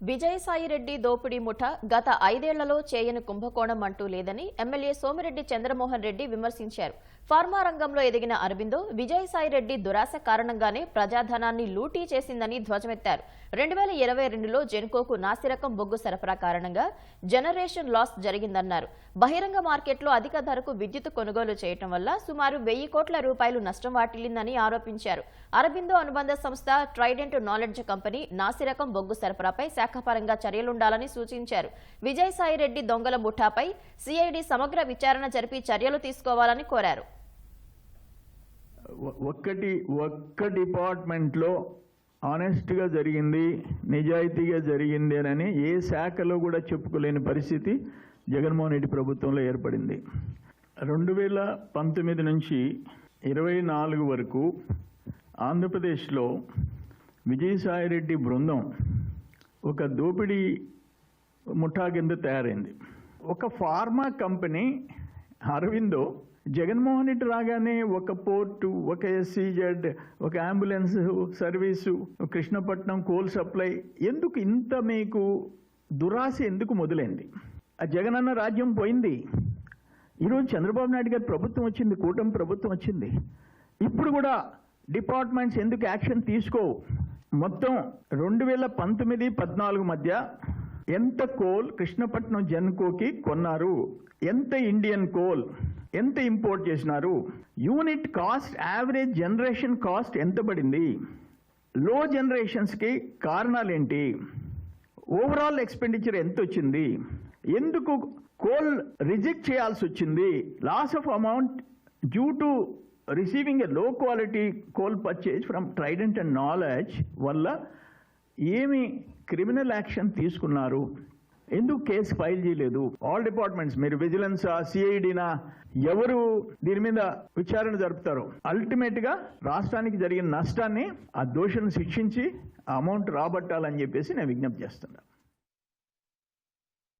విజయసాయిరెడ్డి దోపిడీ ముఠ గత ఐదేళ్ళలో చేయని కుంభకోణం అంటూ లేదని ఎమ్మెల్యే సోమిరెడ్డి చంద్రమోహన్ రెడ్డి విమర్శించారు. ఫార్మా రంగంలో ఎదిగిన అరబిందో విజయసాయిరెడ్డి దురాశ కారణంగానే ప్రజాధనాన్ని లూటీ చేసిందని ధ్వజమెత్తారు. రెండు వేల ఇరవై రెండులో జెన్కోకు నాసిరకం బొగ్గు సరఫరా కారణంగా జనరేషన్ లాస్ జరిగిందన్నారు. బహిరంగ మార్కెట్లో అధిక ధరకు విద్యుత్ కొనుగోలు చేయటం వల్ల సుమారు వెయ్యి కోట్ల రూపాయలు నష్టం వాటిల్లిందని ఆరోపించారు. అరబిందో అనుబంధ సంస్థ ట్రైడెంట్ నాలెడ్జ్ కంపెనీ నాసిరకం బొగ్గు సరఫరాపై శాఖపరంగా చర్యలుండాలని సూచించారు. విజయసాయిరెడ్డి దొంగల ముఠాపై సిఐడి సమగ్ర విచారణ జరిపి చర్యలు తీసుకోవాలని కోరారు. ఒక్కటి ఒక్క డిపార్ట్మెంట్లో ఆనెస్ట్గా జరిగింది నిజాయితీగా జరిగింది అని ఏ శాఖలో కూడా చెప్పుకోలేని పరిస్థితి జగన్మోహన్ రెడ్డి ప్రభుత్వంలో ఏర్పడింది. రెండు వేల పంతొమ్మిది నుంచి ఇరవై నాలుగు వరకు ఆంధ్రప్రదేశ్లో విజయసాయిరెడ్డి బృందం ఒక దోపిడీ ముఠా కింద తయారైంది. ఒక ఫార్మా కంపెనీ అరవిందో జగన్మోహన్ రెడ్డి రాగానే ఒక పోర్టు ఒక ఎస్సీజెడ్ ఒక ambulance service Krishnapatnam coal supply ఎందుకు ఇంత మీకు దురాశ ఎందుకు మొదలైంది? ఆ జగనన్న రాజ్యం పోయింది. ఈరోజు చంద్రబాబు నాయుడు గారి ప్రభుత్వం వచ్చింది కూటమి ప్రభుత్వం వచ్చింది. ఇప్పుడు కూడా డిపార్ట్మెంట్స్ ఎందుకు యాక్షన్ తీసుకోవు? మొత్తం రెండు వేల పంతొమ్మిది పద్నాలుగు మధ్య ఎంత కోల్ కృష్ణపట్నం జన్కోకి కొన్నారు? ఎంత ఇండియన్ కోల్? ఎంత ఇంపోర్ట్ చేసినారు? Unit cost average generation cost ఎంత పడింది? లో జనరేషన్స్కి కారణాలేంటి? ఓవరాల్ ఎక్స్పెండిచర్ ఎంత వచ్చింది ఎందుకు కోల్ రిజెక్ట్ చేయాల్సి వచ్చింది loss of amount due to receiving a low quality coal purchase from Trident and knowledge వల్ల ఏమి క్రిమినల్ యాక్షన్ తీసుకున్నారు? ఎందుకు కేసు ఫైల్ చేయలేదు? ఆల్ డిపార్ట్మెంట్స్ మీరు విజిలెన్స్ సిఐడినా ఎవరు దీని మీద విచారణ జరుపుతారో? అల్టిమేట్గా రాష్ట్రానికి జరిగిన నష్టాన్ని ఆ దోషులను శిక్షించి అమౌంట్ రాబట్టాలని చెప్పేసి నేను విజ్ఞప్తి చేస్తున్నాను